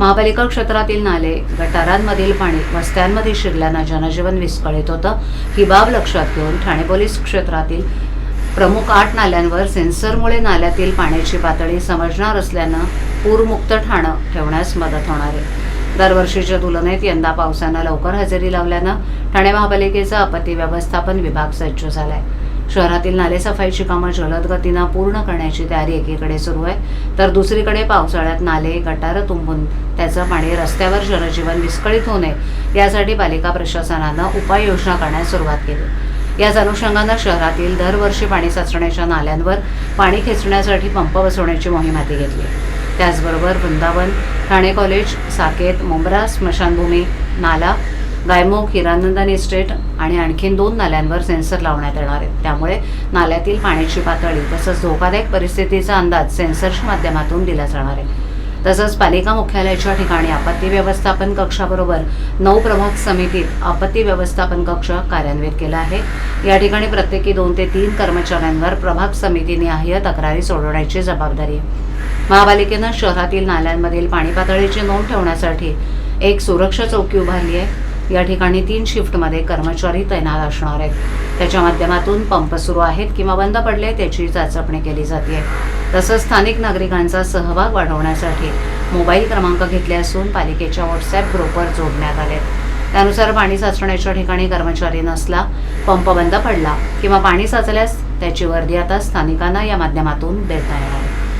महापालिका क्षेत्रातील नाले गटारांमधील पाणी वस्त्यांमध्ये शिरल्यानं जनजीवन विस्कळीत होतं. ही बाब लक्षात घेऊन ठाणे पोलीस क्षेत्रातील प्रमुख आठ नाल्यांवर सेन्सरमुळे नाल्यातील पाण्याची पातळी समजणार असल्यानं पूरमुक्त ठाणं ठेवण्यास मदत होणार आहे. दरवर्षीच्या तुलनेत यंदा पावसानं लवकर हजेरी लावल्यानं ठाणे महापालिकेचा आपत्ती व्यवस्थापन विभाग सज्ज झाला आहे शहरातील नालेसफाईची कामं जलद गतीनं पूर्ण करण्याची तयारी एकीकडे सुरू आहे. तर दुसरीकडे पावसाळ्यात नाले गटारं तुंबून त्याचं पाणी रस्त्यावर जनजीवन विस्कळीत होऊ नये यासाठी पालिका प्रशासनानं उपाययोजना करण्यास सुरुवात केली. याच अनुषंगानं शहरातील दरवर्षी पाणी साचण्याच्या नाल्यांवर पाणी खेचण्यासाठी पंप बसवण्याची मोहीम हाती घेतली. त्याचबरोबर वृंदावन ठाणे कॉलेज साकेत मुंब्रा स्मशानभूमी नाला गायमुख हिरानंदानी स्टेट आणि आणखीन दोन नाल्यांवर सेन्सर लावण्यात येणार आहेत. त्यामुळे नाल्यातील पाण्याची पातळी तसंच धोकादायक परिस्थितीचा अंदाज सेन्सरच्या माध्यमातून दिला जाणार आहे. तसंच पालिका मुख्यालयाच्या ठिकाणी आपत्ती व्यवस्थापन कक्षाबरोबर नऊ प्रमुख समितीत आपत्ती व्यवस्थापन कक्ष कार्यान्वित केला आहे. या ठिकाणी प्रत्येकी दोन ते तीन कर्मचाऱ्यांवर प्रभाग समितीनिहाय तक्रारी सोडवण्याची जबाबदारी आहे. महापालिकेनं शहरातील नाल्यांमधील पाणी पातळीची नोंद ठेवण्यासाठी एक सुरक्षा चौकी उभारली आहे. या ठिकाणी तीन शिफ्टमध्ये कर्मचारी तैनात असणार आहेत. त्याच्या माध्यमातून पंप सुरू आहेत किंवा बंद पडले त्याची चाचपणी केली जाते. तसंच स्थानिक नागरिकांचा सहभाग वाढवण्यासाठी मोबाईल क्रमांक घेतले असून पालिकेच्या व्हॉट्सॲप ग्रुपवर जोडण्यात आले त्यानुसार पाणी साचण्याच्या ठिकाणी कर्मचारी नसला पंप बंद पडला किंवा पाणी साचल्यास त्याची वर्दी आता स्थानिकांना या माध्यमातून देता येणार